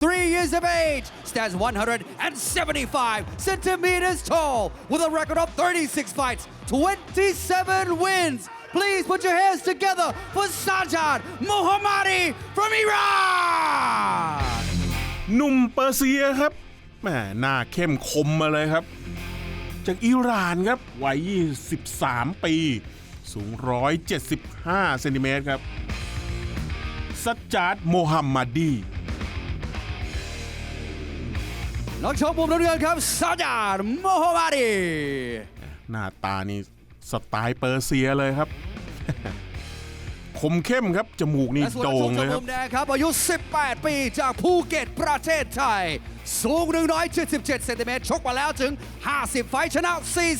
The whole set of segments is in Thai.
Three years of age, stands 175 centimeters tall, with a record of 36 fights, 27 wins. Please put your hands together for Sajad Mohammadi from Iran. หนุ่มเปอร์เซียครับแหมหน้าเข้มคมมาเลยครับ จากอิหร่านครับวัย 23 ปี สูง 175 เซนติเมตรครับ สัจจาดโมฮัมมัดดี นักชกมุมน้ำเงินครับ Sajad Mohammadi หน้าตานี่สไตล์เปอร์เซียเลยครับ คมเข้มครับ จมูกนี่และส่วนนักโด่ชงกเลจากยครัมุบมแดงครับ อายุ 18 ปีจากภูเก็ตประเทศไทย สูง 177เซนติเมตรชกมาแล้วถึง 50 ไฟท์ชนะ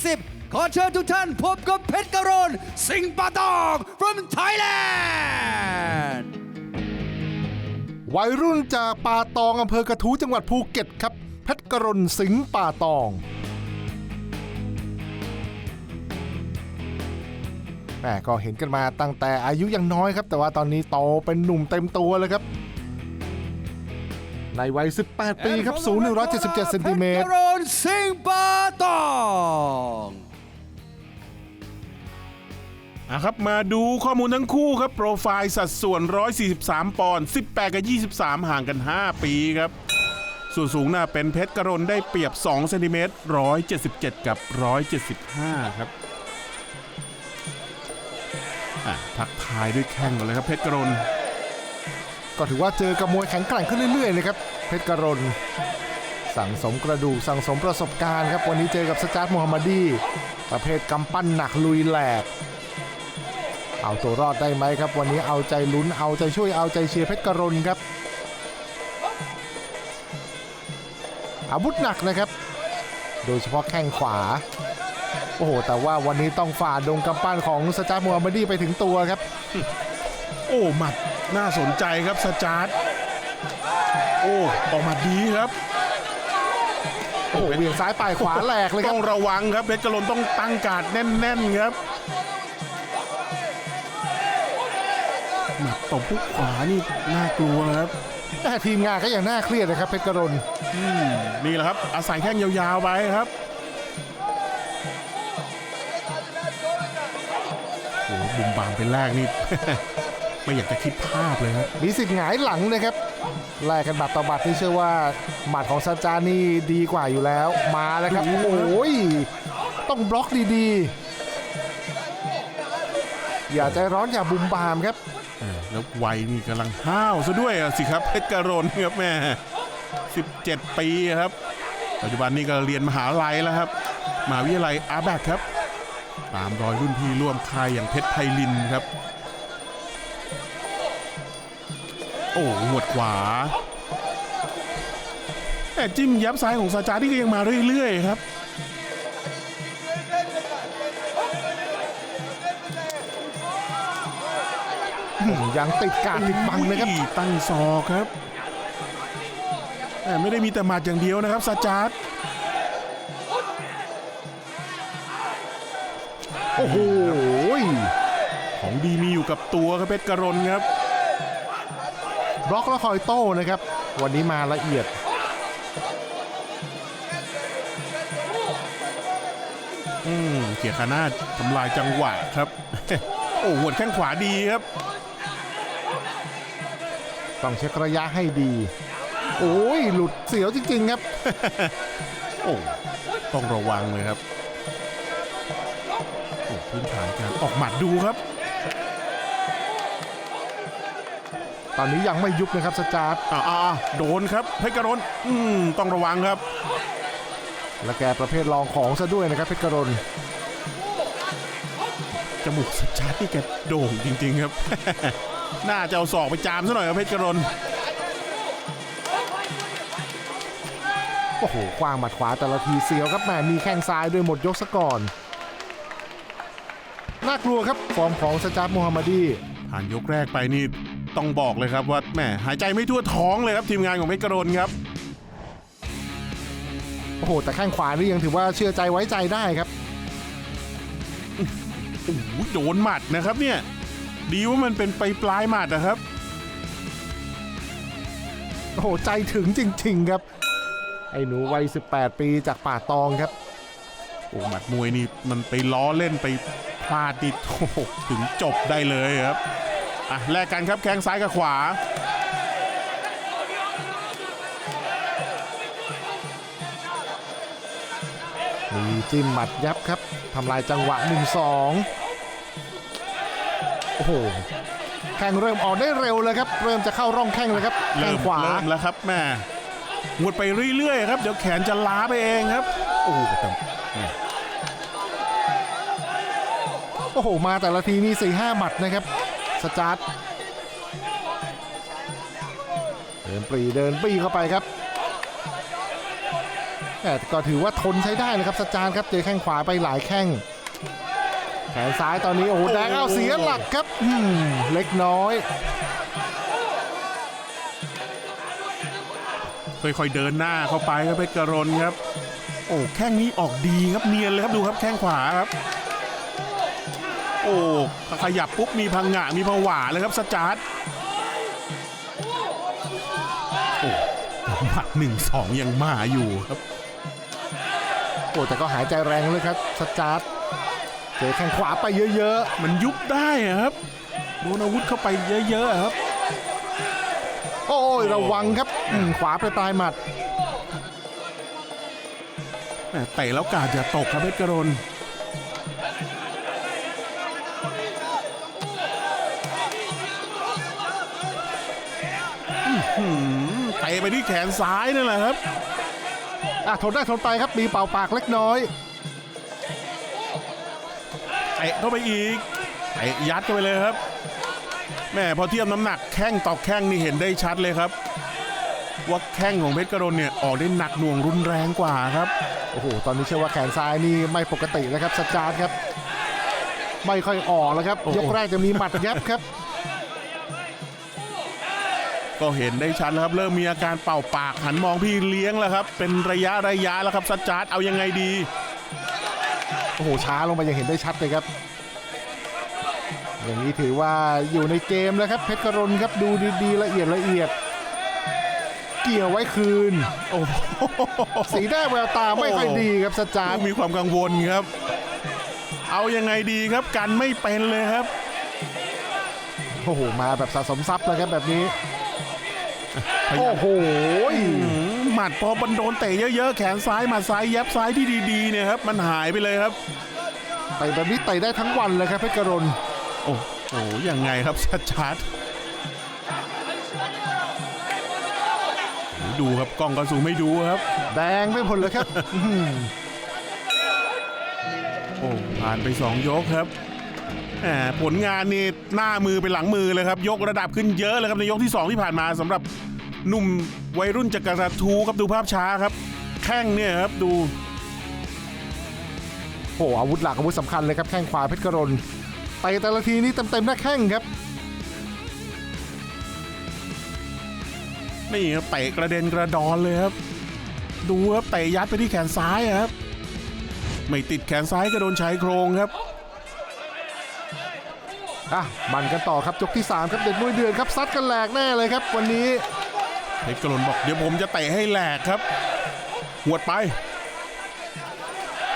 40 ขอเชิญทุกท่านพบกับเพชรกรณสิงห์ปาตอง from Thailand วัยรุ่นจากป่าตองอำเภอกระทู้จังหวัดภูเก็ตครับเพ ชรกรณสิงห์ป่าตองแหมก็เห็นกันมาตั้งแต่อายุยังน้อยครับ แต่ว่าตอนนี้โตเป็นหนุ่มเต็มตัวเลยครับ ในวัย 18 ปีครับ สูง 177เซนติเมตเพชรรกรณสิงห์ปาตองอะครับมาดูข้อมูลทั้งคู่ครับ โปรไฟล์สัดส่วน 143 ปอนด์ 18 กับ 23 ห่างกัน 5 ปีครับ ส่วนสูงหน้าเป็นเพชรกรณได้เปรียบ2เซนติเมตร177 กับ 175 ครับทักทายด้วยแข้งก่อนเลยครับเพชรกรณก็ถือว่าเจอกับมวยแข็งแกร่งขึ้นเรื่อยๆนะครับเพชรกรณสั่งสมกระดูกสั่งสมประสบการณ์ครับ วันนี้เจอกับสจาร์ตมูฮัมมัดดี ประเภทกำปั้นหนักลุยแหลก เอาตัวรอดได้ไหมครับ วันนี้เอาใจลุ้นเอาใจช่วยเอาใจเชียร์เพชรกรณครับ อาวุธหนักนะครับ โดยเฉพาะแข้งขวา โอ้โห แต่ว่าวันนี้ต้องฝ่าดงกำปั้นของสจาร์ตมูฮัมมัดดีไปถึงตัวครับ โอ้หมัดน่าสนใจครับสจาร์ดโอ้ออกหมาดีครับโอ้โหเหวี่ยงซ้ายปลายขวาแหลกเลยคต้รัอบงระวังครับเพชรกรณต้องตั้งการ์ดแน่น ๆ ครับหมัดตบผู้ขวานี่น่ากลัวครับ แต่ทีมงานก็ยังน่าเครียดนะครับเพชรกรณนี่แหละครับ อาศัยแข้งยาวๆไปครับโอ้บุมบามเป็นแรกนี่ ไม่อยากจะคิดภาพเลยครับมีสิทธิ์หงายหลังนะครับแลกกันบัตรต่อบัตรที่เชื่อว่าหมัดของซาจานี่ดีกว่าอยู่แล้ว มาแล้วครับ โอ้โอ้โหยต้องบล็อกดีๆ อย่าใจร้อนอย่าบุมบามครับ แล้ววัยนี่กำลังห้าวซะด้วยสิครับเพชรกรณครับแม่ 17 ปีครับ ปัจจุบันนี้ก็เรียนมหาลัยแล้วครับมหาวิทยาลัยอาร์แบกครับ ตามรอยรุ่นพี่ร่วมค่ายอย่างเพชรไพลินครับ โอ้หวดขวาแต่จิ้มยับซ้ายของซาจาที่ก็ยังมาเรื่อยๆครับ ยังติดการติดบังนะครับอุ้ยตั้งศอกครับแต่ไม่ได้มีแต่หมัดอย่างเดียวนะครับซาจาร์ดโอ้โหของดีมีอยู่กับตัวครับเพชรกรณครับ บล็อกแล้วคอยโต้นะครับ วันนี้มาละเอียดอืมเกียร์ขาหน้าทำลายจังหวะครับ โอ้หัวดแข้งขวาดีครับ ต้องเช็คระยะให้ดี โอ้ยหลุดเสียวจริง ๆ ครับ โอ้ต้องระวังเลยครับโอ้พื้นฐานการออกหมัดดูครับ ตอนนี้ยังไม่ยุบนะครับสจาร์ตอ่าอ่าโดนครับเพชรกรณอืมต้องระวังครับ และแกประเภทรองของซะด้วยนะครับเพชรกรณจมูกสัจจาร์ดนี่แกโด่งจริง ๆ ครับ น่าจะเอาศอกไปจามซะหน่อยครับเพชรกรณโอ้โหกว้างหมัดขวาแต่ละทีเสียวครับแหมมีแข้งซ้ายด้วยหมดยกซะก่อน น่ากลัวครับฟอร์มของสจาร์ตมูฮัมมัดดีผ่านยกแรกไปนี่ต้องบอกเลยครับว่าแหมหายใจไม่ทั่วท้องเลยครับทีมงานของเพชรกรณครับ โอ้โห แต่แข้งขวานี่ยังถือว่าเชื่อใจไว้ใจได้ครับโอ้โหโดนหมัดนะครับเนี่ย ดีว่ามันเป็นไปปลายหมัดนะครับ โอ้โห ใจถึงจริง ๆ ครับ ไอ้หนูวัย 18 ปีจากป่าตองครับ โอ้หมัดมวยนี่มันไปล้อเล่นไปพลาดดิโอ้โหถึงจบได้เลยครับ อะ แลกกันครับแข้งซ้ายกับขวามีจิ้มหมัดยับครับทำลายจังหวะ1-2 โอ้โหแข้งเริ่มออกได้เร็วเลยครับ เริ่มจะเข้าร่องแข้งเลยครับแข้เริ่งมขวาเริ่มแล้วครับแม่หวดไปเรื่อยๆครับ เดี๋ยวแขนจะล้าไปเองครับ โอ้โหแต่แม่โอ้โห มาแต่ละทีนี่สี่ห้าหมัดนะครับ สจาร์ทเดินปรีเดินปรีเข้าไปครับแต่ก็ถือว่าทนใช้ได้นะครับสจาร์ทครับเจอแข้งขวาไปหลายแข้ง แขนซ้ายตอนนี้โอ้โหแดงเอาเสียหลักครับอืมเล็กน้อย ค่อยๆเดินหน้าเข้าไปครับเพชรกรณครับ โอ้แข้งนี้ออกดีครับเนียนเลยครับดูครับแข้งขวาครับ โอ้ขยับปุ๊บมีพังงะมีผวาเลยครับสจาร์ทโอ้หมัดหนึ่งสองยังมาอยู่ครับโอ้แต่ก็หายใจแรงเลยครับสจาร์ท เจอแข้งขวาไปเยอะมันยุบได้อะครับโดนอาวุธเข้าไปเยอะๆอะครับ ๆ โอ้ยระวังครับอืมขวาไปปลายหมัด แหม่เตะแล้วกาดอย่าตกครับเพชรกรณอื้อหือเตะไปที่แขนซ้ายนั่นแหละครับ อะทนได้ทนไปครับ มีเป่าปากเล็กน้อยเตะเข้าไปอีกเตะยัดเข้าไปเลยครับแม่พอเทียบน้ำหนักแข้งต่อแข้งนี่เห็นได้ชัดเลยครับ ว่าแข้งของเพชรกรณเนี่ยออกได้หนักหน่วงรุนแรงกว่าครับโอ้โหตอนนี้เชื่อว่าแขนซ้ายนี่ไม่ปกติแล้วครับสจาร์ทครับไม่ค่อยออกแล้วครับโอ้โหยกแรกจะมีหมัดยับครับ ก็เห็นได้ชัดแล้วครับ เริ่มมีอาการเป่าปากหันมองพี่เลี้ยงแล้วครับ เป็นระยะระยะแล้วครับสัจจาร์ดเอายังไงดีโอ้โหช้าลงไปยังเห็นได้ชัดเลยครับ อย่างนี้ถือว่าอยู่ในเกมแล้วครับเพชรกรณครับดูดีๆละเอียดละเอียด เกี่ยวไว้คืน โอ้โหสีหน้าแววตาไม่ค่อยดีครับสจาร์ทมีความกังวลครับ เอายังไงดีครับกันไม่เป็นเลยครับโอ้โหมาแบบสะสมทรัพย์เลยครับแบบนี้พยาโอ้ยามโหอื มหมัดพอบันโดนเตะเยอะๆ แขนซ้ายหมาซ้ายแย็บซ้ายที่ดีๆเนี่ยครับมันหายไปเลยครับไต่แบบนี้ไต่ได้ทั้งวันเลยครับเพชรกรณโอ้โหยังไงครับชัดชัดดูครับกล้องก็ซูมไม่ดูครับ แดงไปหมดเลยครับอื้อหือโอ้ผ่านไป2ยกครับแหมผลงานนี่หน้ามือเป็นหลังมือเลยครับ ยกระดับขึ้นเยอะเลยครับในยกที่ 2 ที่ผ่านมาสำหรับหนุ่ม วัยรุ่นจักรทูครับดูภาพช้าครับ แข้งเนี่ยครับดูโอ้โหอาวุธหลักอาวุธสำคัญเลยครับแข้งขวาเพชรกรณไต่แต่ละทีนี่เต็มๆหน้าแข้งครับนี่ครับเตะกระเด็นกระดอนเลยครับ ดูครับเตะยัดไปที่แขนซ้ายอะครับ ไม่ติดแขนซ้ายก็โดนชายโครงครับอะมันกันต่อครับยกที่ 3 ครับเด็ดมวยเดือนครับซัดกันแหลกแน่เลยครับ วันนี้ เพชรกรณบอกเดี๋ยวผมจะเตะให้แหลกครับ หวดไป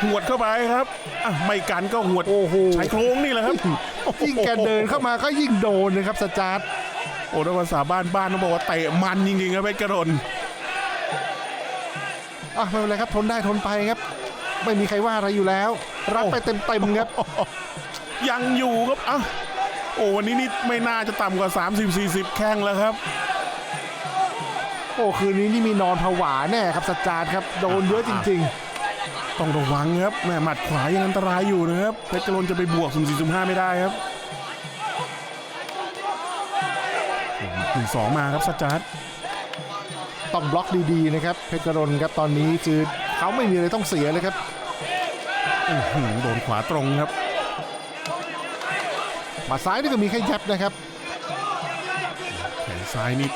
หวดเข้าไปครับอะไม่กันก็หวดโอ้โหชายโครงนี่แหละครับยิ่งแกเดินเข้ามาก็ยิ่งโดนนะครับสจาร์ทโอ้ถ้าภาษาบ้านบ้านต้องบอกว่าเตะมันจริงๆครับเพชรกรณอะไม่เป็นไรครับทนได้ทนไปครับ ไม่มีใครว่าอะไรอยู่แล้ว รับไปเต็มๆครับ ยังอยู่ครับอะโอ้วันนี้นี่ไม่น่าจะต่ำกว่า 30-40 แข้งแล้วครับ โอ้คืนนี้นี่มีนอนผวาแน่ครับสจาร์ทครับโดนเยอะจริงต้องระวังครับแม่หมัดขวายังอันตรายอยู่นะครับเพชรกรณจะไปบวกสุ่มสี่สุ่มห้าไม่ได้ครับหนึ่งสองมาครับสัจจัดๆต้องบล็อกดีๆนะครับเพชรกรณครับตอนนี้คือเขาไม่มีอะไรต้องเสียเลยครับอื้อหือโดนขวาตรงครับหมาซ้ายนี่ก็มีแค่ยับนะครับแขน ซ้ายนี่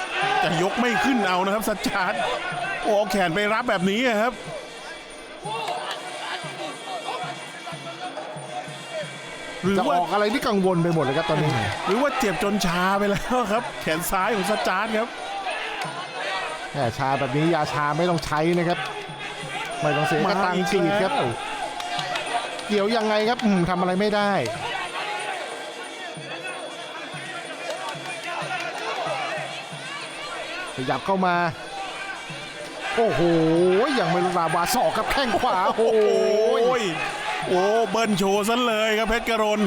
จะยกไม่ขึ้นเอานะครับสัจจัดโอ้เอาแขนไปรับแบบนี้อะครับหรือจะอว่าอกอะไรที่กังวลไปหมดเลยครับตอนนี้ หรือว่าเจ็บจนชาไปแล้วครับ แขนซ้ายของสัจจัดครับ แหม่ชาแบบนี้ยาชาไม่ต้องใช้นะครับ ไม่ต้องเสียกระตังค์ฉีดครับมาอีกแล้ว เกี่ยวยังไงครับอืมทำอะไรไม่ได้ ขยับเข้ามา โอ้โหยังไม่ลาวาสอกครับแข้งขวาโอ้โหโอ้ยโอ้เบิ้ลโชว์ซะเลยครับเพชรกรณ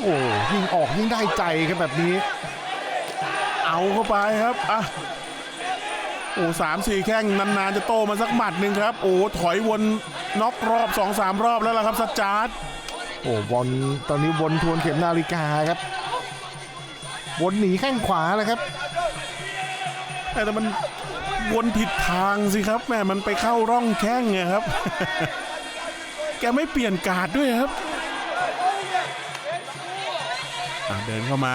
โอ้ยิ่งออกยิ่งได้ใจครับแบบนี้ เอาเข้าไปครับอะโอ้สามสี่แข้งนานๆจะโตมาสักหมัดหนึ่งครับ โอ้ถอยวนน็อกรอบสองสามรอบแล้วล่ะครับสจาร์ดโอ้บอลตอนนี้วนทวนเข็มนาฬิกาครับ วนหนีแข้งขวาแล้วครับแต่มันวนผิดทางสิครับแม่มันไปเข้าร่องแข้งไงครับ แกไม่เปลี่ยนการ์ดด้วยครับอะเดินเข้ามา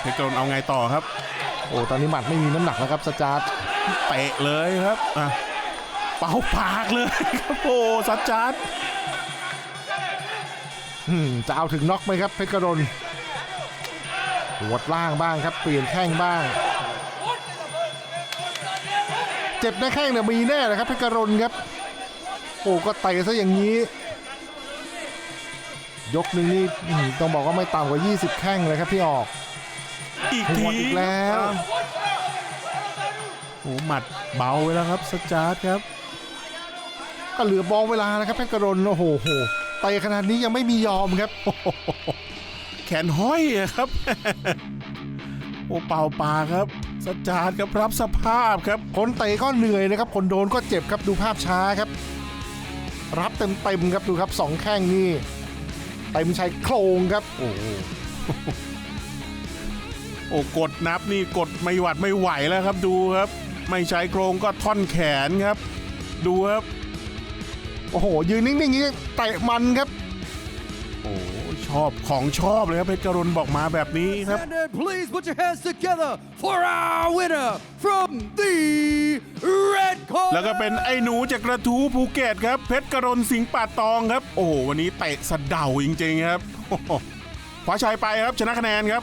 เพชรกรณเอาไงต่อครับ โอ้ตอนนี้หมัดไม่มีน้ำหนักแล้วครับสจาร์ตเตะเลยครับอะเป่าปากเลยครับโอ้สัจจัดอืมจะเอาถึงน็อกไหมครับเพชรกรณ หัวดล่างบ้างครับเปลี่ยนแข้งบ้าง เจ็บในแข้งเนี่ยมีแน่เลยครับเพชรกรณครับ โอ้ก็เตะซะอย่างนี้ ยกหนึ่งนี่อืมต้องบอกว่าไม่ต่ำกว่า 20 แข้งเลยครับที่ออกอีกหัทีวดอีกแล้วอะโอ้หมัดเบาไปแล้วครับสัจจัดครับ ก็เหลือบอลเวลานะครับเพชรกรณโอ้โหโหเตะขนาดนี้ยังไม่มียอมครับ แขนห้อยอะครับ โอ้เป่าปากครับสัจจัดครับรับสภาพครับ คนเตะก็เหนื่อยนะครับ คนโดนก็เจ็บครับดูภาพช้าครับ รับเต็มๆครับดูครับสองแข้งนี่เต็มชายโครงครับ โอ้โหโอ้กดนับนี่กดไม่หวัดไม่ไหวแล้วครับดูครับ ไม่ใช้โครงก็ท่อนแขนครับ ดูครับ โอ้โหยืนนิ่งๆอย่างนี้เตะมันครับ โอ้ช อบของชอบเลยครับเพชรกรุณบอกมาแบบนี้ครับ And please put your hands together for our winner from the red corner. แล้วก็เป็นไอ้หนูจากกระทู้ภูเก็ตครับเพชรกรณสิงห์ป่าตองครับ โอ้โหวันนี้เตะสะเดาจริงๆครับโอ้โหคว้าชัยไปครับชนะคะแนนครับ